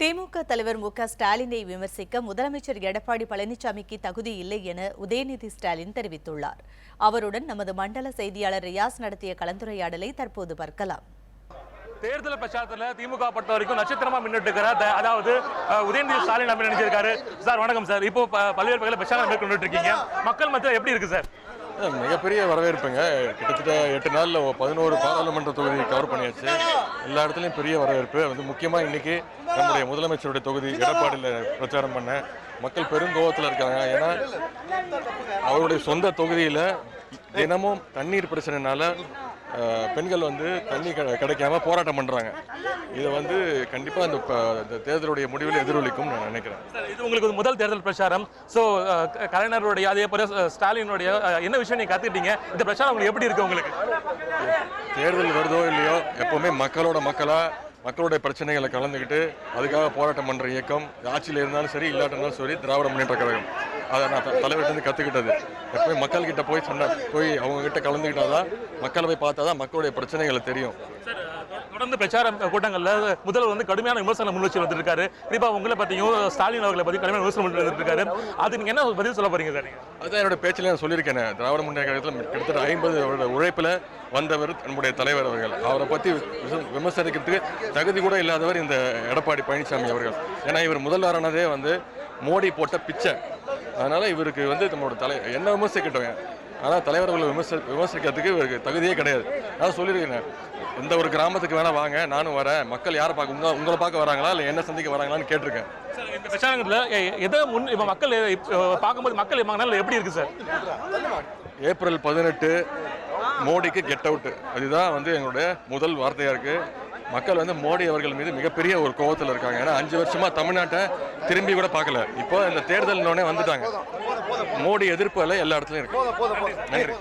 திமுக தலைவர் மு க ஸ்டாலினை விமர்சிக்க முதலமைச்சர் எடப்பாடி பழனிசாமிக்கு தகுதி இல்லை என உதயநிதி ஸ்டாலின் தெரிவித்துள்ளார். அவருடன் நமது மண்டல செய்தியாளர் ரியாஸ் நடத்திய கலந்துரையாடலை தற்போது பார்க்கலாம். தேர்தல் பிரச்சாரத்தில் திமுக பொறுத்த வரைக்கும் நட்சத்திரமா மின்னிட்டு இருக்கிற அதாவது உதயநிதி ஸ்டாலின் நம்ம நினைச்சிருக்காரு. சார் வணக்கம் சார். இப்போ பல்வேறு வகையில் பிரச்சாரம் மேற்கொண்டு இருக்கீங்க. மக்கள் மத்தியில் எப்படி இருக்கு சார்? மிகப்பெரிய வரவேற்புங்க. கிட்டத்தட்ட எட்டு நாளில் பதினோரு பாராளுமன்ற தொகுதி கவர் பண்ணியாச்சு. எல்லா இடத்துலையும் பெரிய வரவேற்பு. வந்து முக்கியமாக இன்னைக்கு நம்முடைய முதலமைச்சருடைய தொகுதி எடப்பாடியில் பிரச்சாரம் பண்ண மக்கள் பெருங்கோவத்தில் இருக்காங்க. ஏன்னா அவருடைய சொந்த தொகுதியில் தினமும் தண்ணீர் பிரச்சனைனால பெண்கள் வந்து தண்ணி கிடை- கிடைக்காம போராட்டம் பண்ணுறாங்க இதை வந்து கண்டிப்பாக இந்த தேர்தலுடைய முடிவில் எதிரொலிக்கும் நான் நினைக்கிறேன். இது உங்களுக்கு முதல் தேர்தல் பிரச்சாரம். ஸோ கலைஞருடைய அதே போல ஸ்டாலினுடைய என்ன விஷயம் நீங்க கத்துக்கிட்டீங்க? இந்த பிரச்சாரம் உங்களுக்கு எப்படி இருக்கு உங்களுக்கு? தேர்தல் வருதோ இல்லையோ எப்பவுமே மக்களோட மக்களா மக்களுடைய பிரச்சனைகளை கலந்துக்கிட்டு அதுக்காக போராட்டம் பண்ணுற இயக்கம் ஆட்சியில் இருந்தாலும் சரி இல்லாட்டினாலும் சரி திராவிட முன்னேற்ற கழகம். அதை நான் தலைவர்கிட்ட கற்றுக்கிட்டது எப்போயும் மக்கள்கிட்ட போய் சண்டை போய் அவங்க கலந்துக்கிட்டால் தான் மக்களை போய் பார்த்தா தான் மக்களுடைய பிரச்சனைகளை தெரியும். சார் தொடர்ந்து பிரச்சார கூட்டங்களில் முதல்வர் வந்து கடுமையான விமர்சனம் முன்வச்சு வந்துருக்காரு. குறிப்பா உங்களை பத்தியும் ஸ்டாலின் அவர்களை பத்தி கடுமையான விமர்சனம் முன் வந்துருக்காரு அது நீங்க என்ன பதில் சொல்ல போறீங்க சார் அதுதான் என்னோட பேச்சில் நான் சொல்லியிருக்கேன். திராவிட முன்னேற்ற கழகத்தில் கிட்டத்தட்ட ஐம்பது வருட உழைப்பில் வந்தவர் நம்முடைய தலைவர் அவர்கள். அவரை பற்றி விமர்சனிக்கிறதுக்கு தகுதி கூட இல்லாதவர் இந்த எடப்பாடி பழனிசாமி அவர்கள். ஏன்னா இவர் முதல்வரானதே வந்து மோடி போட்ட பிச்சை. அதனால இவருக்கு வந்து நம்மளோட தலை என்ன விமர்சிக்கட்டும் ஆனால் தலைவர்களை விமர்சி விமர்சிக்கிறதுக்கு இவருக்கு தகுதியே கிடையாது. நான் சொல்லியிருக்கேன் எந்த ஒரு கிராமத்துக்கு வேணா வாங்க நானும் வரேன். மக்கள் யாரை பார்க்க உங்க உங்களை பார்க்க வராங்களா இல்லை என்ன சந்திக்க வராங்களான்னு கேட்டிருக்கேன். இந்த பிரச்சாரங்கள்ல எ- எதை முன் இப்ப மக்கள் பார்க்கும்போது மக்கள் எப்படி இருக்கு சார்? ஏப்ரல் பதினெட்டு மோடிக்கு கெட் அவுட் அதுதான் வந்து எங்களுடைய முதல் வார்த்தையா இருக்கு. மக்கள் வந்து மோடி அவர்கள் மீது மிகப்பெரிய ஒரு கோவத்தில் இருக்காங்க. ஏன்னா அஞ்சு வருஷமா தமிழ்நாட்டை திரும்பி கூட பார்க்கல. இப்போ இந்த தேர்தல் வந்துட்டாங்க. மோடி எதிர்ப்பு அலை எல்லா இடத்துலயும் இருக்கு. நன்றி.